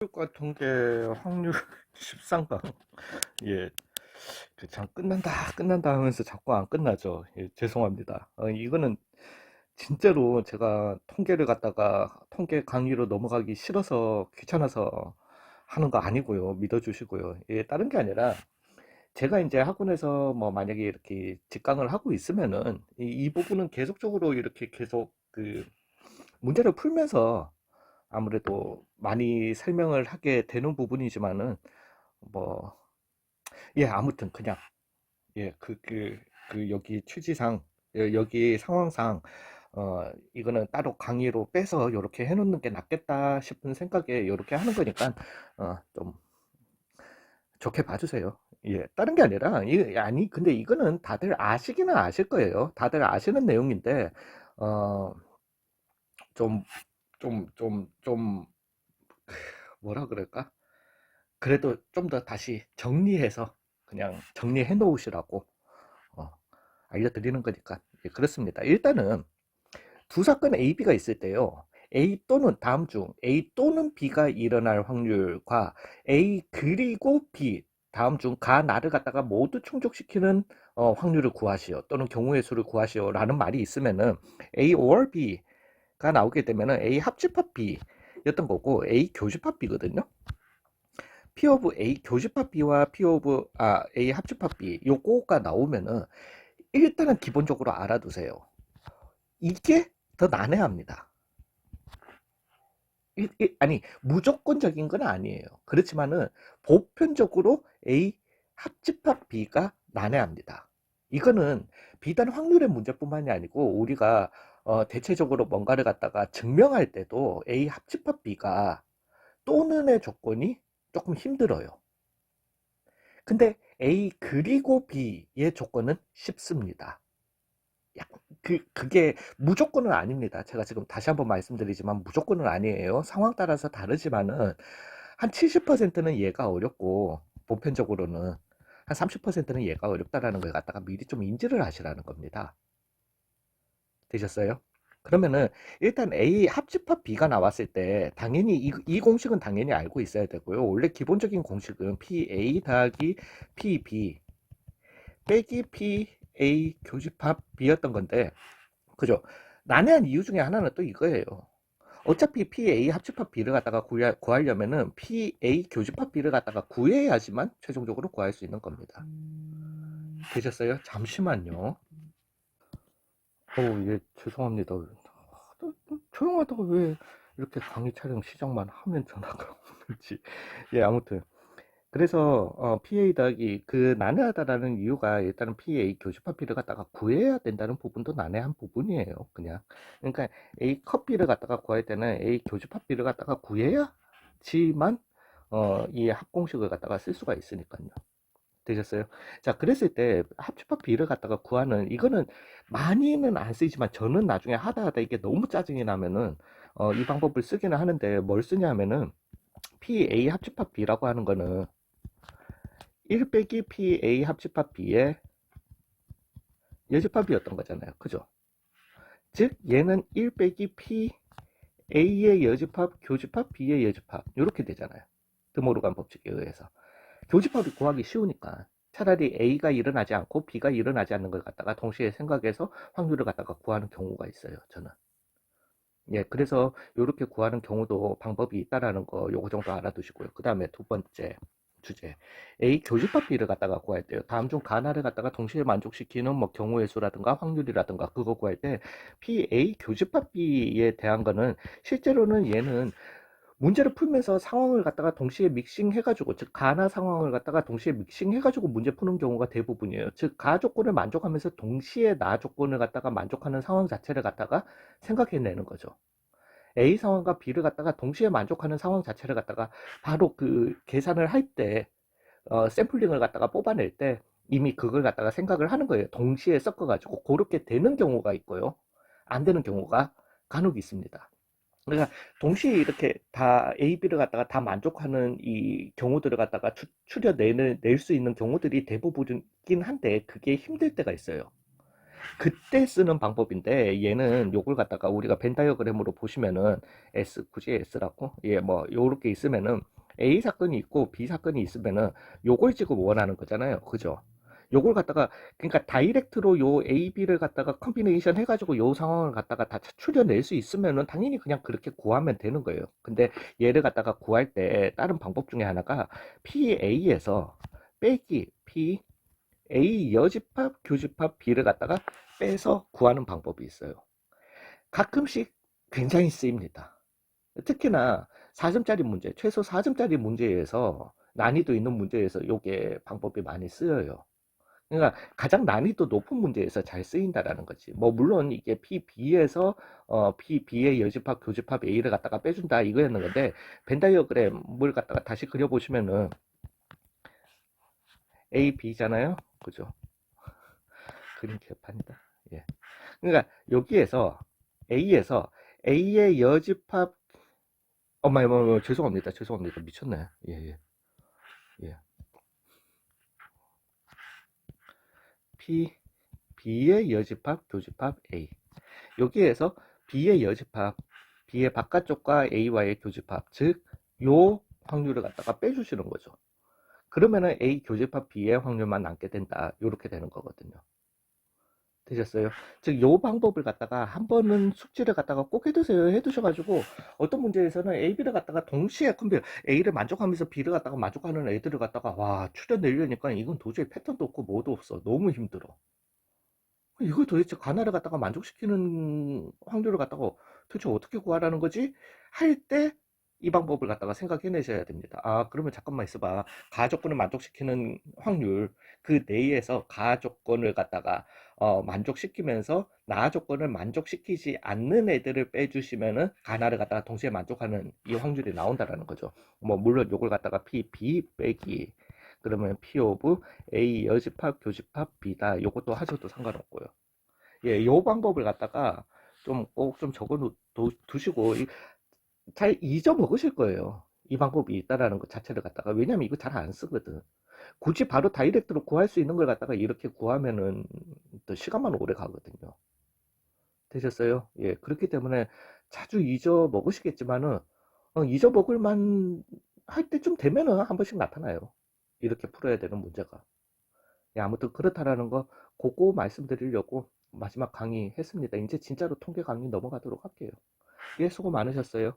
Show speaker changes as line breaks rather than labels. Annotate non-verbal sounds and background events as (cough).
교육과 통계 확률 (laughs) 13강. 예. 그참 끝난다, 끝난다 하면서 자꾸 안 끝나죠. 예, 죄송합니다. 어, 이거는 진짜로 제가 통계를 갖다가 통계 강의로 넘어가기 싫어서 귀찮아서 하는 거 아니고요. 믿어주시고요. 예, 다른 게 아니라 제가 이제 학원에서 뭐 만약에 이렇게 직강을 하고 있으면은 이, 이 부분은 계속적으로 이렇게 계속 그 문제를 풀면서 아무래도 많이 설명을 하게 되는 부분이지만은 뭐 예 아무튼 그냥 예그그그 여기 취지상 예, 여기 상황상 어 이거는 따로 강의로 빼서 요렇게 해놓는 게 낫겠다 싶은 생각에 요렇게 하는 거니까 어좀 좋게 봐주세요. 예 다른 게 아니라 이 아니 근데 이거는 다들 아시기는 아실 거예요. 다들 아시는 내용인데 어좀 좀 좀 좀 (laughs) 뭐라 그럴까? 그래도 좀 더 다시 정리해서 그냥 정리해 놓으시라고 어, 알려드리는 거니까 예, 그렇습니다. 일단은 두 사건 A, B가 있을 때요. A 또는 다음 중 A 또는 B가 일어날 확률과 A 그리고 B 다음 중 가, 나를 갖다가 모두 충족시키는 어, 확률을 구하시오 또는 경우의 수를 구하시오 라는 말이 있으면은 A or B 가 나오게 되면은 A 합집합 B 였던 거고 A 교집합 B거든요. P of A 교집합 B와 P of 아, A 합집합 B 요거가 나오면은 일단은 기본적으로 알아두세요. 이게 더 난해합니다. 이- 이- 아니 무조건적인 건 아니에요. 그렇지만은 보편적으로 A 합집합 B가 난해합니다. 이거는 비단 확률의 문제뿐만이 아니고 우리가 어, 대체적으로 뭔가를 갖다가 증명할 때도 A 합집합 B가 또는의 조건이 조금 힘들어요. 근데 A 그리고 B의 조건은 쉽습니다. 약- 그, 그게 무조건은 아닙니다. 제가 지금 다시 한번 말씀드리지만 무조건은 아니에요. 상황 따라서 다르지만은 한 70%는 얘가 어렵고 보편적으로는 한 30%는 얘가 어렵다라는 걸 갖다가 미리 좀 인지를 하시라는 겁니다. 되셨어요? 그러면은 일단 A 합집합 B가 나왔을 때 당연히 이, 이 공식은 당연히 알고 있어야 되고요. 원래 기본적인 공식은 PA 더하기 PB 빼기 PA 교집합 B였던 건데 그죠? 난해한 이유 중에 하나는 또 이거예요. 어차피 PA 합집합 B를 갖다가 구하, 구하려면은 PA 교집합 B를 갖다가 구해야지만 최종적으로 구할 수 있는 겁니다. 되셨어요? 잠시만요. 어우, 예, 죄송합니다. 또- 또 조용하다가 왜 이렇게 강의 촬영 시작만 하면 전화가 (laughs) 오는지. 예, 아무튼. 그래서, 어, PA 더하기, 그, 난해하다라는 이유가 일단은 PA 교집합비를 갖다가 구해야 된다는 부분도 난해한 부분이에요. 그냥. 그러니까 A 컵비를 갖다가 구할 때는 A 교집합비를 갖다가 구해야지만, 어, 이 합공식을 갖다가 쓸 수가 있으니까요. 되셨어요? 자, 그랬을 때 합집합 비를 갖다가 구하는 이거는 많이는 안 쓰이지만 저는 나중에 하다 하다 이게 너무 짜증이 나면은 어, 이 방법을 쓰기는 하는데 뭘 쓰냐면은 PA 합집합 B라고 하는 거는 1 빼기 PA 합집합 B의 여집합이었던 거잖아요. 그죠? 즉 얘는 1 빼기 PA의 여집합, 교집합, B의 여집합 이렇게 되잖아요. 드모르간 법칙에 의해서. 교집합이 구하기 쉬우니까 차라리 A가 일어나지 않고 B가 일어나지 않는 걸 갖다가 동시에 생각해서 확률을 갖다가 구하는 경우가 있어요. 저는. 예, 그래서 이렇게 구하는 경우도 방법이 있다라는 거 요거 정도 알아두시고요. 그 다음에 두 번째 주제 A 교집합 B를 갖다가 구할 때요. 다음 중 가나를 갖다가 동시에 만족시키는 뭐 경우의 수라든가 확률이라든가 그거 구할 때 PA 교집합 B에 대한 거는 실제로는 얘는 문제를 풀면서 상황을 갖다가 동시에 믹싱해가지고 즉 가나 상황을 갖다가 동시에 믹싱해가지고 문제 푸는 경우가 대부분이에요. 즉 가 조건을 만족하면서 동시에 나 조건을 갖다가 만족하는 상황 자체를 갖다가 생각해내는 거죠. A 상황과 B를 갖다가 동시에 만족하는 상황 자체를 갖다가 바로 그 계산을 할때 어, 샘플링을 갖다가 뽑아낼 때 이미 그걸 갖다가 생각을 하는 거예요. 동시에 섞어가지고 그렇게 되는 경우가 있고요. 안 되는 경우가 간혹 있습니다. 그러니까 동시에 이렇게 다 A, B를 갖다가 다 만족하는 이 경우들을 갖다가 추, 추려내는 낼 수 있는 경우들이 대부분이긴 한데 그게 힘들 때가 있어요. 그때 쓰는 방법인데 얘는 요걸 갖다가 우리가 벤 다이어그램으로 보시면은 S 굳이 S라고? 예뭐 요렇게 있으면은 A 사건이 있고 B 사건이 있으면은 요걸 지금 원하는 거잖아요. 그죠 요걸 갖다가 그러니까 다이렉트로 요 A, B를 갖다가 컨비네이션 해가지고 요 상황을 갖다가 다 추려낼 수 있으면은 당연히 그냥 그렇게 구하면 되는 거예요 근데 얘를 갖다가 구할 때 다른 방법 중에 하나가 PA에서 빼기 P A 여집합, 교집합 B를 갖다가 빼서 구하는 방법이 있어요. 가끔씩 굉장히 쓰입니다. 특히나 4점짜리 문제, 최소 4점짜리 문제에서 난이도 있는 문제에서 이게 방법이 많이 쓰여요. 그러니까 가장 난이도 높은 문제에서 잘 쓰인다라는 거지. 뭐 물론 이게 PB에서 어 PB의 여집합, 교집합 A를 갖다가 빼준다 이거였는 건데 벤 다이어그램을 갖다가 다시 그려보시면은 A, B잖아요. 그죠? 그림 개판이다. 예. 그러니까 여기에서 A에서 A의 여집합 어머 어머 어머 죄송합니다. 죄송합니다. 미쳤네. 예, 예. 예. P B의 여집합 교집합 A. 여기에서 B의 여집합 B의 바깥쪽과 A와의 교집합 즉 요 확률을 갖다가 빼주시는 거죠. 그러면은 A 교집합 B의 확률만 남게 된다. 이렇게 되는 거거든요. 되셨어요? 즉, 요 방법을 갖다가 한 번은 숙지를 갖다가 꼭 해두세요. 해두셔가지고 어떤 문제에서는 A, B를 갖다가 동시에 컴퓨터 A를 만족하면서 B를 갖다가 만족하는 애들을 갖다가 와 추려내려니까 이건 도저히 패턴도 없고 뭐도 없어. 너무 힘들어. 이걸 도대체 가나를 갖다가 만족시키는 확률을 갖다가 도대체 어떻게 구하라는 거지? 할 때 이 방법을 갖다가 생각해내셔야 됩니다. 아, 그러면 잠깐만 있어봐. 가 조건을 만족시키는 확률, 그 내에서 가 조건을 갖다가 어, 만족시키면서 나 조건을 만족시키지 않는 애들을 빼주시면은 가나를 갖다가 동시에 만족하는 이 확률이 나온다라는 거죠. 뭐 물론 요걸 갖다가 P, B 빼기 그러면 P 오브 A 여집합 교집합 B다. 요것도 하셔도 상관없고요. 예, 요 방법을 갖다가 좀 꼭좀 적어 두시고 이- 잘 잊어먹으실 거예요. 이 방법이 있다라는 것 자체를 갖다가 왜냐면 이거 잘 안 쓰거든. 굳이 바로 다이렉트로 구할 수 있는 걸 갖다가 이렇게 구하면은 또 시간만 오래 가거든요. 되셨어요? 예, 그렇기 때문에 자주 잊어먹으시겠지만은 어, 잊어먹을 만 할 때쯤 되면은 한 번씩 나타나요. 이렇게 풀어야 되는 문제가. 예, 아무튼 그렇다라는 거 그거 말씀드리려고 마지막 강의 했습니다. 이제 진짜로 통계 강의 넘어가도록 할게요. 예, 수고 많으셨어요.